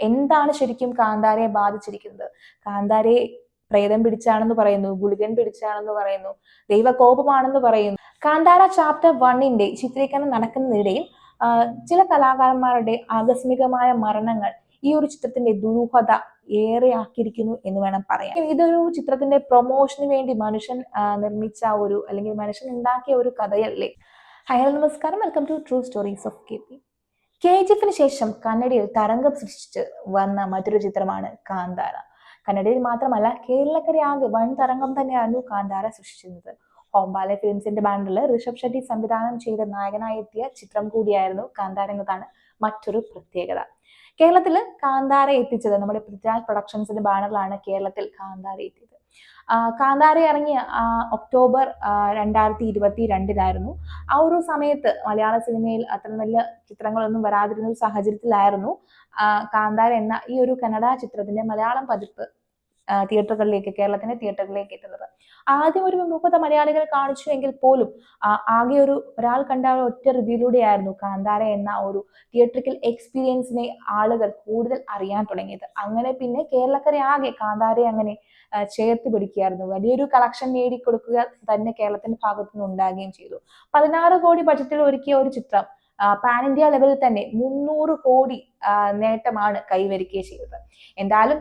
എന്താണ് ശരിക്കും കാന്താരയെ ബാധിച്ചിരിക്കുന്നത്? കാന്താരയെ പ്രേതം പിടിച്ചാണെന്ന് പറയുന്നു ഗുളികൻ പിടിച്ചാണെന്ന് പറയുന്നു ദൈവകോപമാണെന്ന് പറയുന്നു. കാന്താര ചാപ്റ്റർ വണ്ണിന്റെ ചിത്രീകരണം നടക്കുന്നതിനിടയിൽ ചില കലാകാരന്മാരുടെ ആകസ്മികമായ മരണങ്ങൾ ഈ ഒരു ചിത്രത്തിന്റെ ദുരൂഹത ഏറെ ആക്കിയിരിക്കുന്നു എന്ന് വേണം പറയാം ഇതൊരു ചിത്രത്തിന്റെ പ്രൊമോഷന് വേണ്ടി മനുഷ്യൻ നിർമ്മിച്ച ഒരു അല്ലെങ്കിൽ മനുഷ്യൻ ഉണ്ടാക്കിയ ഒരു കഥയല്ലേ? ഹലോ നമസ്കാരം. Welcome to true stories of K P K G എഫിന് ശേഷം കന്നഡയിൽ തരംഗം സൃഷ്ടിച്ച് വന്ന മറ്റൊരു ചിത്രമാണ് കാന്താര. കന്നഡയിൽ മാത്രമല്ല കേരളക്കരയാകെ വൻ തരംഗം തന്നെയായിരുന്നു കാന്താര സൃഷ്ടിച്ചിരുന്നത്. ഹോംബാലെ ഫിലിംസിന്റെ ബാനറിൽ ഋഷഭ് ഷെട്ടി സംവിധാനം ചെയ്ത നായകനായി എത്തിയ ചിത്രം കൂടിയായിരുന്നു കാന്താര എന്നതാണ് മറ്റൊരു പ്രത്യേകത. കേരളത്തിൽ കാന്താര എത്തിച്ചത് നമ്മുടെ പൃഥ്വിരാജ് പ്രൊഡക്ഷൻസിന്റെ ബാനറിലാണ് കേരളത്തിൽ കാന്താര എത്തിയത്. കാന്താര ഇറങ്ങിയ ഒക്ടോബർ രണ്ടായിരത്തി ഇരുപത്തി രണ്ടിലായിരുന്നു ആ ഒരു സമയത്ത് മലയാള സിനിമയിൽ അത്ര നല്ല ചിത്രങ്ങളൊന്നും വരാതിരുന്ന ഒരു സാഹചര്യത്തിലായിരുന്നു കാന്താര എന്ന ഈ ഒരു കന്നഡ ചിത്രത്തിന്റെ മലയാളം പതിപ്പ് തിയേറ്ററുകളിലേക്ക് കേരളത്തിന്റെ തിയേറ്ററുകളിലേക്ക് എത്തുന്നത്. ആദ്യം ഒരു വിമുഖത മലയാളികൾ കാണിച്ചു എങ്കിൽ പോലും ആകെ ഒരു ഒരാൾ കണ്ട ഒറ്റ റിവ്യൂയിലൂടെയായിരുന്നു കാന്താര എന്ന ഒരു തിയേറ്ററിക്കൽ എക്സ്പീരിയൻസിനെ ആളുകൾ കൂടുതൽ അറിയാൻ തുടങ്ങിയത്. അങ്ങനെ പിന്നെ കേരളക്കരെ ആകെ കാന്താരയെ അങ്ങനെ ചേർത്ത് പിടിക്കുകയായിരുന്നു. വലിയൊരു കളക്ഷൻ നേടിക്കൊടുക്കുക തന്നെ കേരളത്തിന്റെ ഭാഗത്തു നിന്ന് ഉണ്ടാകുകയും ചെയ്തു. പതിനാറ് കോടി ബഡ്ജറ്റിൽ ഒരുക്കിയ ഒരു ചിത്രം പാൻ ഇന്ത്യ ലെവലിൽ തന്നെ മുന്നൂറ് കോടി നേട്ടമാണ് കൈവരിക്കുകയും ചെയ്തത്. എന്തായാലും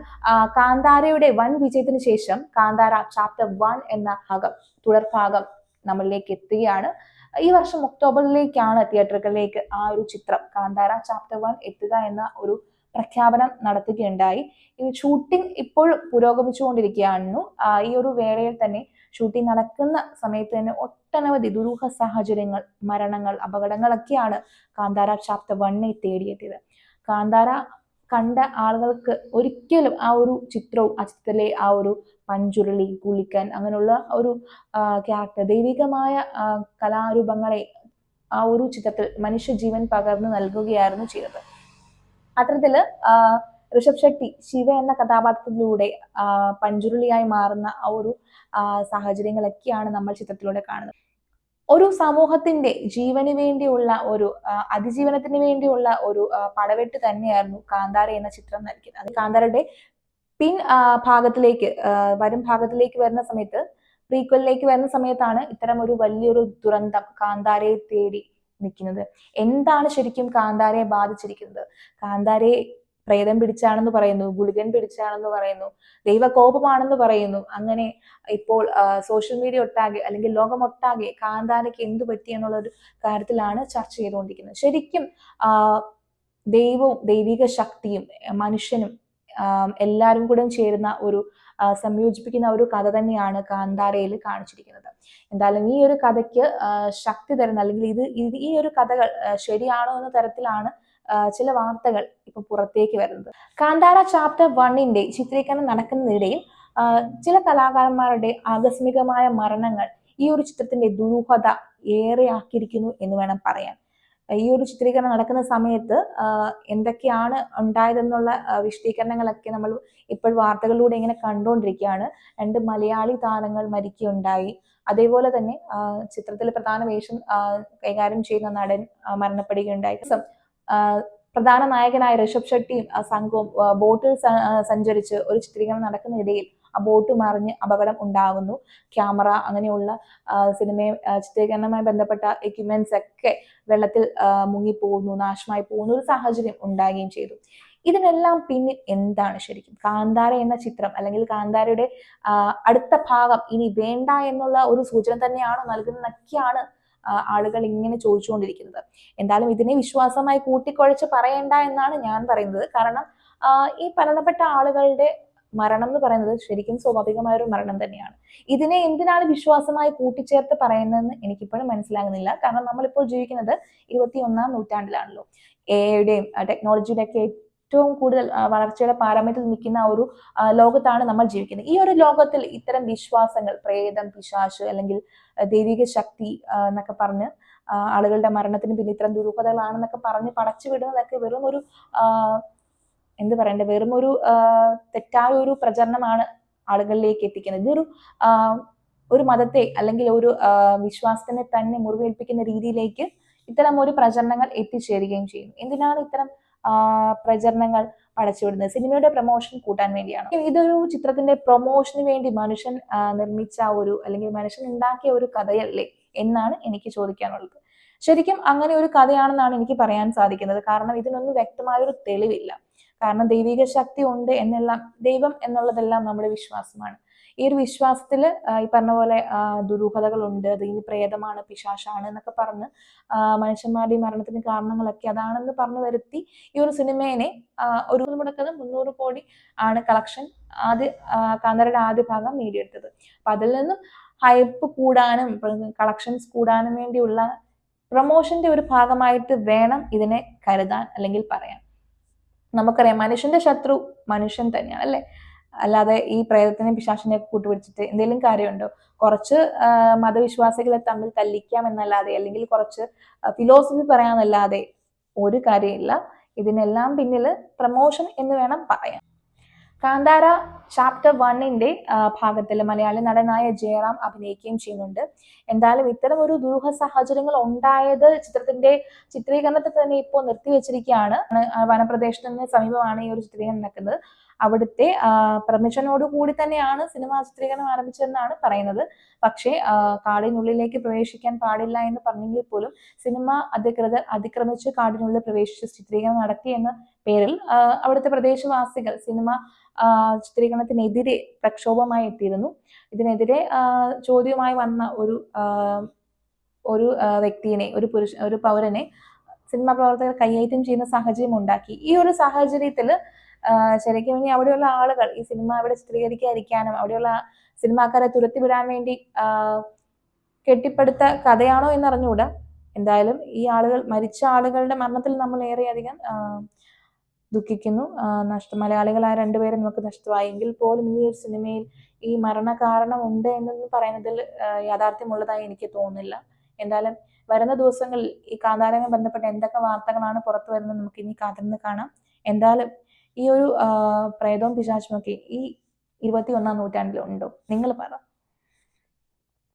കാന്താരയുടെ വൻ വിജയത്തിന് ശേഷം കാന്താര ചാപ്റ്റർ വൺ എന്ന ഭാഗം തുടർഭാഗം നമ്മളിലേക്ക് എത്തുകയാണ്. ഈ വർഷം ഒക്ടോബറിലേക്കാണ് തിയേറ്ററുകളിലേക്ക് ആ ഒരു ചിത്രം കാന്താര ചാപ്റ്റർ വൺ എത്തുക എന്ന ഒരു പ്രഖ്യാപനം നടത്തുകയുണ്ടായി. ഈ ഷൂട്ടിംഗ് ഇപ്പോൾ പുരോഗമിച്ചുകൊണ്ടിരിക്കുകയായിരുന്നു ഈ ഒരു വേളയിൽ തന്നെ ഷൂട്ടിംഗ് നടക്കുന്ന സമയത്ത് തന്നെ ഒട്ടനവധി ദുരൂഹ സാഹചര്യങ്ങൾ മരണങ്ങൾ അപകടങ്ങളൊക്കെയാണ് കാന്താര ചാപ്റ്റർ വണ്ണിൽ തേടിയെത്തിയത്. കാന്താര കണ്ട ആളുകൾക്ക് ഒരിക്കലും ആ ഒരു ചിത്രവും ആ ചിത്രത്തിലെ ആ ഒരു പഞ്ചുരുളി കുളിക്കൻ അങ്ങനെയുള്ള ഒരു ക്യാരക്ടർ ദൈവികമായ കലാരൂപങ്ങളെ ആ ഒരു ചിത്രത്തിൽ മനുഷ്യജീവൻ പകർന്നു നൽകുകയായിരുന്നു ചെയ്തത്. അത്തരത്തിൽ ഋഷഭ് ഷെട്ടി ശിവ എന്ന കഥാപാത്രത്തിലൂടെ പഞ്ചുരുളിയായി മാറുന്ന ആ ഒരു സാഹചര്യങ്ങളൊക്കെയാണ് നമ്മൾ ചിത്രത്തിലൂടെ കാണുന്നത്. ഒരു സമൂഹത്തിന്റെ ജീവന് വേണ്ടിയുള്ള ഒരു അതിജീവനത്തിന് വേണ്ടിയുള്ള ഒരു പടവെട്ട് തന്നെയായിരുന്നു കാന്താര എന്ന ചിത്രം നൽകിയത് അത് കാന്താരയുടെ പിൻ ഭാഗത്തിലേക്ക് വരും ഭാഗത്തിലേക്ക് വരുന്ന സമയത്ത് പ്രീക്വലിലേക്ക് വരുന്ന സമയത്താണ് ഇത്തരം ഒരു വലിയൊരു ദുരന്തം കാന്താരയെ തേടി നിൽക്കുന്നത്. എന്താണ് ശരിക്കും കാന്താരയെ ബാധിച്ചിരിക്കുന്നത്? കാന്താരയെ പ്രേതം പിടിച്ചാണെന്ന് പറയുന്നു ഗുളികൻ പിടിച്ചാണെന്ന് പറയുന്നു ദൈവകോപമാണെന്ന് പറയുന്നു. അങ്ങനെ ഇപ്പോൾ സോഷ്യൽ മീഡിയ ഒട്ടാകെ അല്ലെങ്കിൽ ലോകമൊട്ടാകെ കാന്താരയ്ക്ക് എന്തു പറ്റി എന്നുള്ള ഒരു കാര്യത്തിലാണ് ചർച്ച ചെയ്തുകൊണ്ടിരിക്കുന്നത്. ശരിക്കും ദൈവവും ദൈവിക ശക്തിയും മനുഷ്യനും എല്ലാവരും കൂടെ ചേരുന്ന ഒരു സംയോജിപ്പിക്കുന്ന ഒരു കഥ തന്നെയാണ് കാന്താരയിൽ കാണിച്ചിരിക്കുന്നത്. എന്തായാലും ഈ ഒരു കഥയ്ക്ക് ശക്തി തരുന്ന അല്ലെങ്കിൽ ഇത് ഈ ഒരു കഥകൾ ശരിയാണോ എന്ന തരത്തിലാണ് ചില വാർത്തകൾ ഇപ്പൊ പുറത്തേക്ക് വരുന്നത്. കാന്താര ചാപ്റ്റർ വണ്ണിന്റെ ചിത്രീകരണം നടക്കുന്നതിനിടയിൽ ചില കലാകാരന്മാരുടെ ആകസ്മികമായ മരണങ്ങൾ ഈ ഒരു ചിത്രത്തിന്റെ ദുരൂഹത ഏറെ ആക്കിയിരിക്കുന്നു എന്ന് വേണം പറയാൻ. ഈ ഒരു ചിത്രീകരണം നടക്കുന്ന സമയത്ത് എന്തൊക്കെയാണ് ഉണ്ടായതെന്നുള്ള വിശദീകരണങ്ങളൊക്കെ നമ്മൾ ഇപ്പോൾ വാർത്തകളിലൂടെ ഇങ്ങനെ കണ്ടുകൊണ്ടിരിക്കുകയാണ്. രണ്ട് മലയാളി താരങ്ങൾ മരിക്കുകയുണ്ടായി. അതേപോലെ തന്നെ ചിത്രത്തിൽ പ്രധാന വേഷം കൈകാര്യം ചെയ്യുന്ന നടൻ മരണപ്പെടുകയുണ്ടായി. പ്രധാന നായകനായ ഋഷഭ് ഷെട്ടിയും സംഘവും ബോട്ടിൽ സഞ്ചരിച്ച് ഒരു ചിത്രീകരണം നടക്കുന്നതിനിടയിൽ ആ ബോട്ട് മറിഞ്ഞ് അപകടം ഉണ്ടാകുന്നു. ക്യാമറ അങ്ങനെയുള്ള സിനിമയും ചിത്രീകരണവുമായി ബന്ധപ്പെട്ട എക്യുപ്മെന്റ്സ് ഒക്കെ വെള്ളത്തിൽ മുങ്ങി മുങ്ങിപ്പോകുന്നു നാശമായി പോകുന്ന ഒരു സാഹചര്യം ഉണ്ടാകുകയും ചെയ്തു. ഇതിനെല്ലാം പിന്നിൽ എന്താണ് ശരിക്കും? കാന്താര എന്ന ചിത്രം അല്ലെങ്കിൽ കാന്താരയുടെ അടുത്ത ഭാഗം ഇനി വേണ്ട എന്നുള്ള ഒരു സൂചന തന്നെയാണോ നൽകുന്നതൊക്കെയാണ് ആളുകൾ ഇങ്ങനെ ചോദിച്ചുകൊണ്ടിരിക്കുന്നത്. എന്തായാലും ഇതിനെ വിശ്വാസമായി കൂട്ടിക്കുഴച്ച് പറയേണ്ട എന്നാണ് ഞാൻ പറയുന്നത്. കാരണം ഈ മരണപ്പെട്ട ആളുകളുടെ മരണം എന്ന് പറയുന്നത് ശരിക്കും സ്വാഭാവികമായ ഒരു മരണം തന്നെയാണ്. ഇതിനെ എന്തിനാണ് വിശ്വാസമായി കൂട്ടിച്ചേർത്ത് പറയുന്നതെന്ന് എനിക്കിപ്പോഴും മനസ്സിലാകുന്നില്ല. കാരണം നമ്മളിപ്പോൾ ജീവിക്കുന്നത് ഇരുപത്തി ഒന്നാം നൂറ്റാണ്ടിലാണല്ലോ എയുടെയും ടെക്നോളജിയുടെ ഒക്കെ ഏറ്റവും കൂടുതൽ വളർച്ചയുടെ പാരമ്യത്തിൽ നിൽക്കുന്ന ഒരു ലോകത്താണ് നമ്മൾ ജീവിക്കുന്നത്. ഈ ഒരു ലോകത്തിൽ ഇത്തരം വിശ്വാസങ്ങൾ പ്രേതം പിശാശ് അല്ലെങ്കിൽ ദൈവിക ശക്തി എന്നൊക്കെ പറഞ്ഞ് ആളുകളുടെ മരണത്തിന് പിന്നെ ഇത്തരം ദുരൂഹതകളാണെന്നൊക്കെ പറഞ്ഞ് പടച്ചു വിടുന്നതൊക്കെ വെറും ഒരു എന്ത് പറയണ്ടേ? വെറും ഒരു തെറ്റായ ഒരു പ്രചരണമാണ് ആളുകളിലേക്ക് എത്തിക്കുന്നത്. ഇതൊരു ഒരു മതത്തെ അല്ലെങ്കിൽ ഒരു വിശ്വാസത്തിനെ തന്നെ മുറിവേൽപ്പിക്കുന്ന രീതിയിലേക്ക് ഇത്തരം ഒരു പ്രചരണങ്ങൾ എത്തിച്ചേരുകയും ചെയ്യും. എന്തിനാണ് ഇത്തരം പ്രചരണങ്ങൾ പടച്ചുവിടുന്നത്? സിനിമയുടെ പ്രൊമോഷൻ കൂട്ടാൻ വേണ്ടിയാണ്. ഇതൊരു ചിത്രത്തിന്റെ പ്രൊമോഷന് വേണ്ടി മനുഷ്യൻ നിർമ്മിച്ച ഒരു അല്ലെങ്കിൽ മനുഷ്യൻ ഉണ്ടാക്കിയ ഒരു കഥയല്ലേ എന്നാണ് എനിക്ക് ചോദിക്കാനുള്ളത്. ശരിക്കും അങ്ങനെ ഒരു കഥയാണെന്നാണ് എനിക്ക് പറയാൻ സാധിക്കുന്നത്. കാരണം ഇതിനൊന്നും വ്യക്തമായ ഒരു തെളിവില്ല. കാരണം ദൈവിക ശക്തി ഉണ്ട് എന്നെല്ലാം ദൈവം എന്നുള്ളതെല്ലാം നമ്മുടെ വിശ്വാസമാണ്. ഈ ഒരു വിശ്വാസത്തിൽ ഈ പറഞ്ഞ പോലെ ദുരൂഹതകളുണ്ട് അത് ഇനി പ്രേതമാണ് പിശാശാണ് എന്നൊക്കെ പറഞ്ഞ് മനുഷ്യന്മാരുടെ ഈ മരണത്തിന് കാരണങ്ങളൊക്കെ അതാണെന്ന് പറഞ്ഞു വരുത്തി ഈ ഒരു സിനിമേനെ ഒരു മുടക്കത് മുന്നൂറ് കോടി ആണ് കളക്ഷൻ ആദ്യ കാന്താരയുടെ ആദ്യ ഭാഗം നേടിയെടുത്തത്. അപ്പൊ അതിൽ നിന്നും ഹൈപ്പ് കൂടാനും കളക്ഷൻസ് കൂടാനും വേണ്ടിയുള്ള പ്രൊമോഷന്റെ ഒരു ഭാഗമായിട്ട് വേണം ഇതിനെ കരുതാൻ അല്ലെങ്കിൽ പറയാൻ. നമുക്കറിയാം മനുഷ്യന്റെ ശത്രു മനുഷ്യൻ തന്നെയാണ് അല്ലേ? അല്ലാതെ ഈ പ്രേതത്തിനെ പിശാശിനെ കൂട്ടുപിടിച്ചിട്ട് എന്തെങ്കിലും കാര്യമുണ്ടോ? കുറച്ച് മതവിശ്വാസികളെ തമ്മിൽ തല്ലിക്കാം എന്നല്ലാതെ അല്ലെങ്കിൽ കുറച്ച് ഫിലോസഫി പറയാമെന്നല്ലാതെ ഒരു കാര്യമില്ല. ഇതിനെല്ലാം പിന്നിൽ പ്രമോഷൻ എന്ന് വേണം പറയാൻ. കാന്താര ചാപ്റ്റർ വണ്ണിന്റെ ഭാഗത്തിൽ മലയാളി നടനായ ജയറാം അഭിനയിക്കുകയും ചെയ്യുന്നുണ്ട്. എന്തായാലും ഇത്തരം ഒരു ദുരൂഹ സാഹചര്യങ്ങൾ ഉണ്ടായത് ചിത്രത്തിന്റെ ചിത്രീകരണത്തിൽ തന്നെ ഇപ്പോൾ നിർത്തിവെച്ചിരിക്കുകയാണ്. വനപ്രദേശത്തിന് സമീപമാണ് ഈ ഒരു ചിത്രീകരണം നടക്കുന്നത്. അവിടുത്തെ പെർമിഷനോട് കൂടി തന്നെയാണ് സിനിമ ചിത്രീകരണം ആരംഭിച്ചതെന്നാണ് പറയുന്നത്. പക്ഷേ കാടിനുള്ളിലേക്ക് പ്രവേശിക്കാൻ പാടില്ല എന്ന് പറഞ്ഞെങ്കിൽ പോലും സിനിമ അധികൃതർ അതിക്രമിച്ച് കാടിനുള്ളിൽ പ്രവേശിച്ച് ചിത്രീകരണം നടത്തി എന്ന പേരിൽ അവിടുത്തെ പ്രദേശവാസികൾ സിനിമ ചിത്രീകരണത്തിനെതിരെ പ്രക്ഷോഭമായി എത്തിയിരുന്നു. ഇതിനെതിരെ ചോദ്യവുമായി വന്ന ഒരു ഒരു വ്യക്തിനെ ഒരു പുരുഷ ഒരു പൗരനെ സിനിമാ പ്രവർത്തകർ കൈയേറ്റം ചെയ്യുന്ന സാഹചര്യം ഉണ്ടാക്കി. ഈ ഒരു സാഹചര്യത്തിൽ ശരിക്കും ഇനി അവിടെയുള്ള ആളുകൾ ഈ സിനിമ അവിടെ ചിത്രീകരിക്കാതിരിക്കാനും അവിടെയുള്ള സിനിമാക്കാരെ തുരത്തിവിടാൻ വേണ്ടി കെട്ടിപ്പടുത്ത കഥയാണോ എന്ന് അറിഞ്ഞുകൂടാ എന്തായാലും ഈ ആളുകൾ മരിച്ച ആളുകളുടെ മരണത്തിൽ നമ്മൾ ഏറെയധികം ആ, ദുഃഖിക്കുന്നു. ആ, നഷ്ട മലയാളികളായ രണ്ടുപേരെ നമുക്ക് നഷ്ടമായി. എങ്കിൽ പോലും ഈ ഒരു സിനിമയിൽ ഈ മരണ കാരണം ഉണ്ട് എന്നൊന്നും പറയുന്നതിൽ യാഥാർത്ഥ്യമുള്ളതായി എനിക്ക് തോന്നുന്നില്ല. എന്തായാലും വരുന്ന ദിവസങ്ങളിൽ ഈ കാന്താരവുമായി ബന്ധപ്പെട്ട എന്തൊക്കെ വാർത്തകളാണ് പുറത്തു വരുന്നത് നമുക്ക് ഇനി കാത്തിരുന്ന് കാണാം. എന്തായാലും ഈ ഒരു പ്രേതവും പിശാചുമൊക്കെ ഈ ഇരുപത്തി ഒന്നാം നൂറ്റാണ്ടിലുണ്ടോ? നിങ്ങൾ പറ.